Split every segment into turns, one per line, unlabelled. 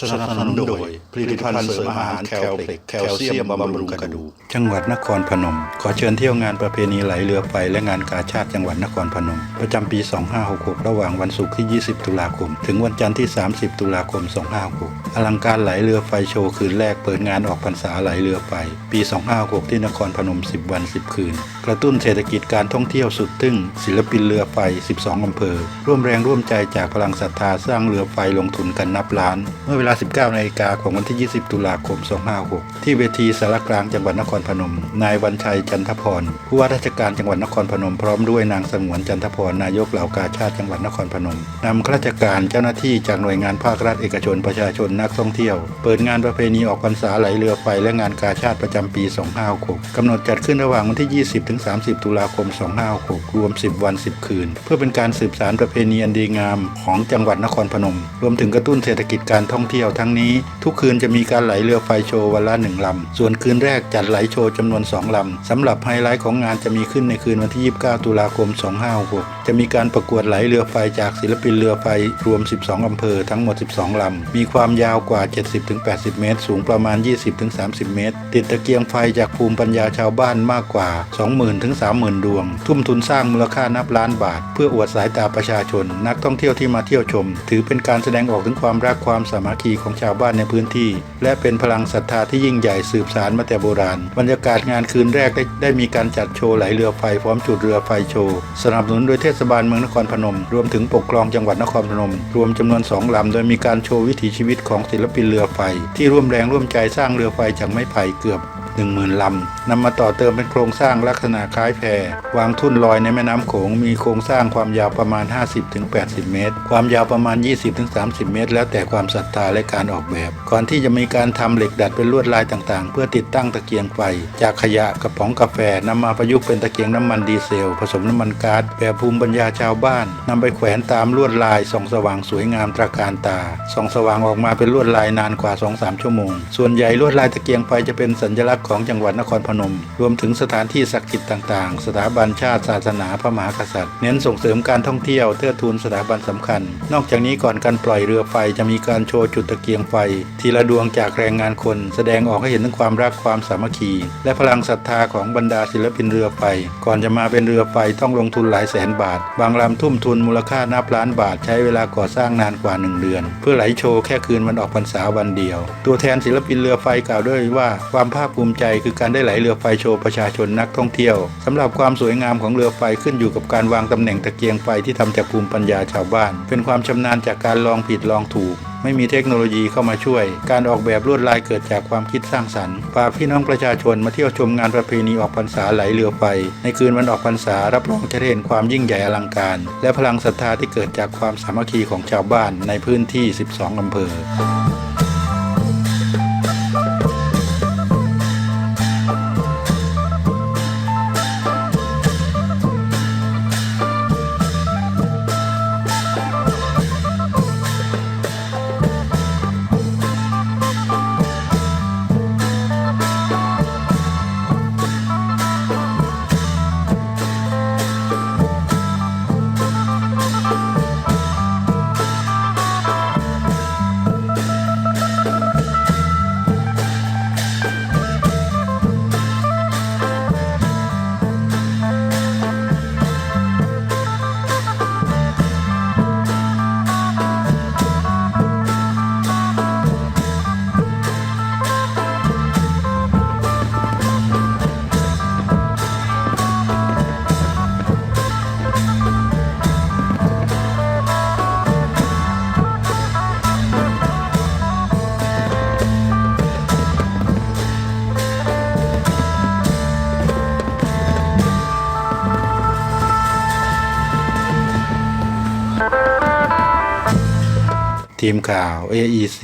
สนับสนุนโดยผลิตภัณฑ์เสริมอาหารแคลเพล็กแคลเซียมบำรุงกระดูกจังหวัดนครพนม ขอเชิญเที่ยวงานประเพณีไหลเรือไฟและงานกาชาติจังหวัดนครพนม ประจำปี 2566 ระหว่างวันศุกร์ที่ 20 ตุลาคม ถึงวันจันทร์ที่ 30 ตุลาคม 2566 อลังการไหลเรือไฟโชว์คืนแรกเปิดงานออกพรรษาไหลเรือไฟปี 2566 ที่นครพนม 10 วัน 10 คืนกระตุ้นเศรษฐกิจการท่องเที่ยวสุดตึ้ง ศิลปินเรือไฟ 12 อำเภอ ร่วมแรงร่วมใจจากพลังศรัทธาสร้างเรือไฟลงทุนกันนับล้าน เมื่อเวลา 19นาฬิกาของวันที่ 20 ตุลาคม 256 ที่เวทีสารกลางจังหวัดนครพนม นายวันชัยจันทพร ผู้ว่าราชการจังหวัดนครพนมพร้อมด้วยนางสงวนจันทพรนายกเหล่ากาชาติจังหวัดนครพนมนำข้าราชการเจ้าหน้าที่จากหน่วยงานภาครัฐเอกชนประชาชนนักท่องเที่ยว เปิดงานประเพณีออกพรรษาไหลเรือไฟและงานกาชาติประจำปี 256กำหนดจัดขึ้นระหว่างวันที่ 20ถึง 30 ตุลาคม 2566รวม 10 วัน 10 คืน เพื่อเป็นการสืบสานประเพณีอันดีงามของจังหวัดนครพนม รวมถึงกระตุ้นเศรษฐกิจการท่องเที่ยวทั้งนี้ ทุกคืนจะมีการไหลเรือไฟโชว์วันละหนึ่งลำ ส่วนคืนแรกจัดไหลโชว์จำนวน 2 ลำสำหรับไฮไลท์ของงานจะมีขึ้นในคืนวันที่ 29 ตุลาคม 2566จะมีการประกวดไหลเรือไฟจากศิลปินเรือไฟรวม 12 อำเภอทั้งหมด 12 ลำ มีความยาวกว่า 70-80 เมตร สูงประมาณ 20-30 เมตร ติดตะเกียงไฟจากภูมิปัญญาชาวบ้านมากกว่า 2 20,000-30,000 ดวง ทุ่มทุนสร้างมูลค่านับล้านบาท เพื่ออวดสายตาประชาชน นักท่องเที่ยวที่มาเที่ยวชม ถือเป็นการแสดงออกถึงความรักความสามัคคีของชาวบ้านในพื้นที่ และเป็นพลังศรัทธาที่ยิ่งใหญ่สืบสานมาแต่โบราณ บรรยากาศงานคืนแรกได้ได้มีการจัดโชว์ไหลเรือไฟพร้อมจุดเรือไฟโชว์สนับสนุนโดยเทศบาลเมืองนครพนม รวมถึงปกครองจังหวัดนครพนม รวมจำนวนสองลำโดยมีการโชว์วิถีชีวิตของศิลปินเรือไฟ ที่ร่วมแรงร่วมใจสร้างเรือไฟจากไม้ไผ่เกือบ 10,000 ลำนำมาต่อเติมเป็นโครงสร้างลักษณะคล้ายแพวางทุ่นลอยในแม่น้ำโขงมีโครงสร้างความยาวประมาณ 50-80 เมตร ความยาวประมาณ 20-30 เมตร แล้วแต่ความศรัทธาและการออกแบบ ก่อนที่จะมีการทำเหล็กดัดเป็นลวดลายต่างๆ เพื่อติดตั้งตะเกียงไฟ จากขยะกระป๋องกาแฟนำมาประยุกต์เป็นตะเกียงน้ำมันดีเซล ผสมน้ำมันก๊าซแบบภูมิปัญญาชาวบ้านนำไปแขวนตามลวดลายส่องสว่างสวยงามตระการตาส่องสว่างออกมาเป็นลวดลายนานกว่า 2-3 ชั่วโมง ส่วนใหญ่ลวดลายตะเกียงไฟจะเป็นสัญลักษณของจังหวัดนครพนม รวมถึงสถานที่ศักดิ์สิทธิ์ต่างๆ สถาบันชาติศาสนาพระมหากษัตริย์ เน้นส่งเสริมการท่องเที่ยวเทือทูนสถาบันสำคัญ นอกจากนี้ก่อนการปล่อยเรือไฟจะมีการโชว์จุดตะเกียงไฟ ทีละดวงจากแรงงานคน แสดงออกให้เห็นถึงความรักความสามัคคี และพลังศรัทธาของบรรดาศิลปินเรือไฟ ก่อนจะมาเป็นเรือไฟต้องลงทุนหลายแสนบาท บางลำทุ่มทุนมูลค่านับล้านบาทใช้เวลาก่อสร้างนานกว่า 1 เดือน เพื่อไหลโชว์แค่คืนวันออกพรรษาวันเดียว ตัวแทนศิลปินเรือไฟกล่าวด้วยว่าความภาคภูมิใจคือการได้ไหลเรือไฟโชว์ประชาชนนักท่องเที่ยวสำหรับความสวยงามของเรือไฟขึ้นอยู่กับการวางตำแหน่งตะเกียงไฟที่ทำจากภูมิปัญญาชาวบ้าน เป็นความชำนาญจากการลองผิดลองถูกไม่มีเทคโนโลยีเข้ามาช่วย การออกแบบลวดลายเกิดจากความคิดสร้างสรรค์ ฝากพี่น้องประชาชนมาเที่ยวชมงานประเพณีออกพรรษาไหลเรือไฟ ในคืนวันออกพรรษารับรองจะเห็นความยิ่งใหญ่อลังการ และพลังศรัทธาที่เกิดจากความสามัคคีของชาวบ้านในพื้นที่ 12 อำเภอ ทีมข่าว AEC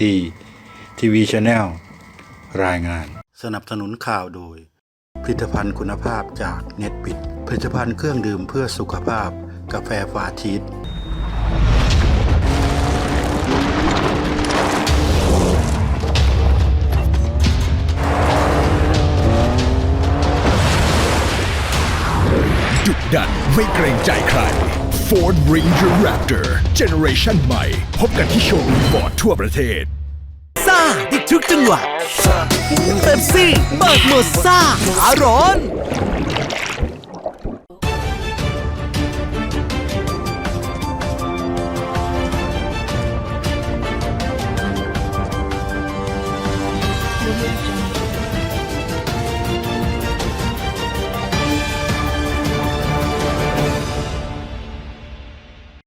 TV Channel รายงาน สนับสนุนข่าวโดย ผลิตภัณฑ์คุณภาพจากเน็ตปิดผลิตภัณฑ์เครื่องดื่มเพื่อสุขภาพ กาแฟฟาชีส
ไม่เกรงใจใคร Ford Ranger Raptor Generation ใหม่ พบกันที่โชว์รูมฟอร์ดทั่วประเทศ
ซ่าอีกทุกจังหวะเต็มซี่เปิดโหมดซ่าหาร้อน